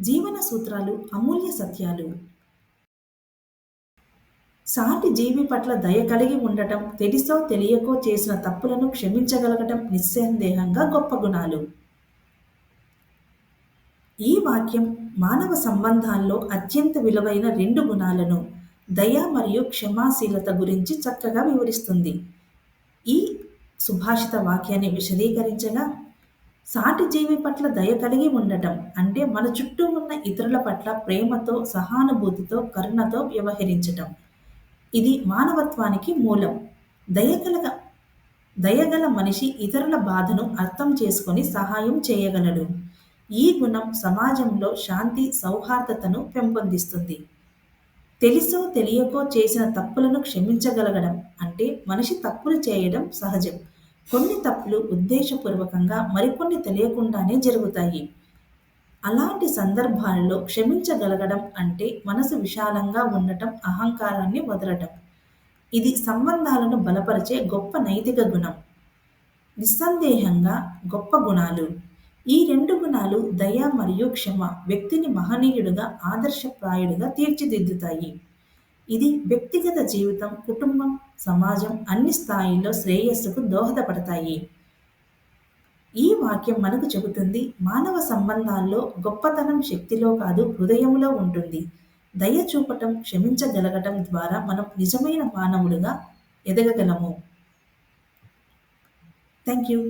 జీవన సూత్రాలు అమూల్య సత్యాలు. సాటి జీవి పట్ల దయ కలిగి ఉండటం తెలిసో తెలియకో చేసిన తప్పులను క్షమించగలగటం నిస్సందేహంగా గొప్ప గుణాలు. ఈ వాక్యం మానవ సంబంధాల్లో అత్యంత విలువైన రెండు గుణాలను దయ మరియు క్షమాశీలత గురించి చక్కగా వివరిస్తుంది. ఈ సుభాషిత వాక్యాన్ని విశదీకరించగా సాటి జీవి పట్ల దయ కలిగి ఉండటం అంటే మన చుట్టూ ఉన్న ఇతరుల పట్ల ప్రేమతో సహానుభూతితో కరుణతో వ్యవహరించటం. ఇది మానవత్వానికి మూలం. దయగల దయగల మనిషి ఇతరుల బాధను అర్థం చేసుకొని సహాయం చేయగలడు. ఈ గుణం సమాజంలో శాంతి సౌహార్దతను పెంపొందిస్తుంది. తెలుసో తెలియకో చేసిన తప్పులను క్షమించగలగడం అంటే మనిషి తప్పులు చేయడం సహజం. కొన్ని తప్పులు ఉద్దేశపూర్వకంగా మరికొన్ని తెలియకుండానే జరుగుతాయి. అలాంటి సందర్భాల్లో క్షమించగలగడం అంటే మనసు విశాలంగా ఉండటం అహంకారాన్ని వదలటం. ఇది సంబంధాలను బలపరిచే గొప్ప నైతిక గుణం. నిస్సందేహంగా గొప్ప గుణాలు. ఈ రెండు గుణాలు దయ మరియు క్షమ వ్యక్తిని మహనీయుడుగా ఆదర్శప్రాయుడుగా తీర్చిదిద్దుతాయి. ఇది వ్యక్తిగత జీవితం కుటుంబం సమాజం అన్ని స్థాయిల్లో శ్రేయస్సుకు దోహదపడతాయి. ఈ వాక్యం మనకు చెబుతుంది మానవ సంబంధాల్లో గొప్పతనం శక్తిలో కాదు హృదయంలో ఉంటుంది. దయ చూపటం క్షమించగలగటం ద్వారా మనం నిజమైన మానవుడుగా ఎదగగలము. Thank you.